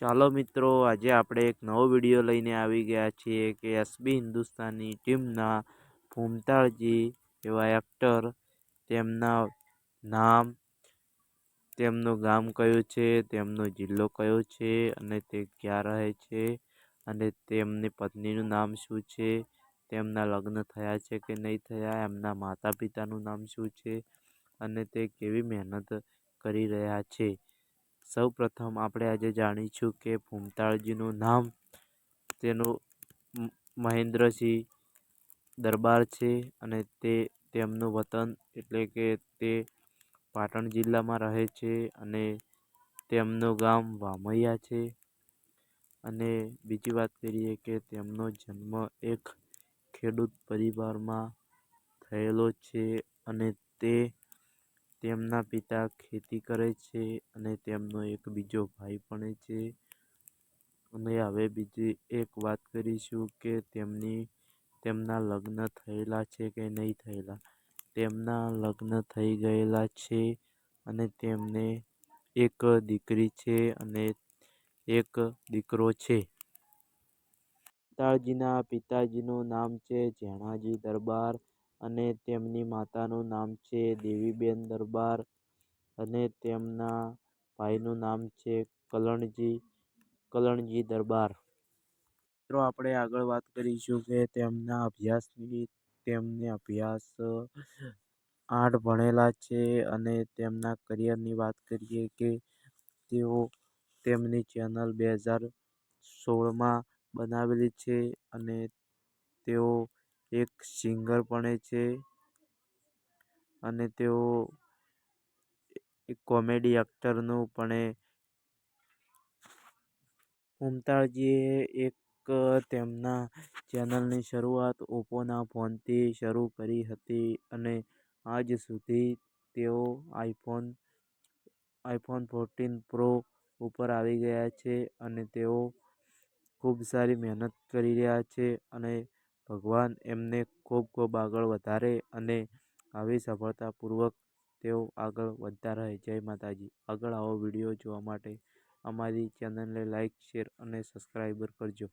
ચાલો મિત્રો, આજે આપણે એક નવો વીડિયો લઈને આવી ગયા છીએ કે એસબી હિન્દુસ્તાની ટીમના ભૂમતાળજી એવા એક્ટર તેમના નામ, તેમનું ગામ કયું છે, તેમનો જિલ્લો કયો છે અને તે ક્યાં રહે છે અને તેમની પત્નીનું નામ શું છે, તેમના લગ્ન થયા છે કે નહીં થયા, એમના માતા પિતાનું નામ શું છે અને તે કેવી મહેનત કરી રહ્યા છે. સૌ પ્રથમ આપણે આજે જાણીશું કે ભૂમતાળજીનું નામ તેનું મહેન્દ્રસિંહ દરબાર છે અને તે તેમનું વતન એટલે કે તે પાટણ જિલ્લામાં રહે છે અને તેમનું ગામ વામૈયા છે. અને બીજી વાત કરીએ કે તેમનો જન્મ એક ખેડૂત પરિવારમાં થયેલો છે અને તે તેમના પિતા ખેતી કરે છે અને તેમનો એક બીજો ભાઈ પણ છે. અને હવે બીજી એક વાત કરીશું કે તેમની, તેમના લગ્ન થયેલા છે કે નહીં થયેલા? તેમના લગ્ન થઈ ગયેલા છે અને તેમને એક દીકરી છે અને એક દીકરો છે. પિતાજીના, પિતાજીનું નામ છે જેણાજી દરબાર. અને તેમની માતાનું નામ છે દેવીબેન દરબાર અને તેમના ભાઈનું નામ છે કલણજી કલણજી દરબાર. મિત્રો, આપણે આગળ વાત કરીશું કે તેમના અભ્યાસની, તેમને અભ્યાસ આઠ ભણેલા છે અને તેમના કરિયરની વાત કરીએ કે તેઓ તેમની ચેનલ બે હજાર સોળમાં બનાવેલી છે અને તેઓ એક સિંગર પણ છે અને તેઓ એક કોમેડી એક્ટરનું પણ ફૂમતાળજીએ એક તેમના ચેનલની શરૂઆત ઓપ્પોના ફોનથી શરૂ કરી હતી અને આજ સુધી તેઓ આઈફોન આઈફોન ફોર્ટીન પ્રો ઉપર આવી ગયા છે અને તેઓ ખૂબ સારી મહેનત કરી રહ્યા છે અને ભગવાન એમને ખૂબ ખૂબ આગળ વધારે અને આવી સફળતાપૂર્વક તેઓ આગળ વધતા રહે. જય માતાજી. આગળ આવો વીડિયો જોવા માટે અમારી ચેનલને લાઇક શેર અને સબસ્ક્રાઈબર કરજો.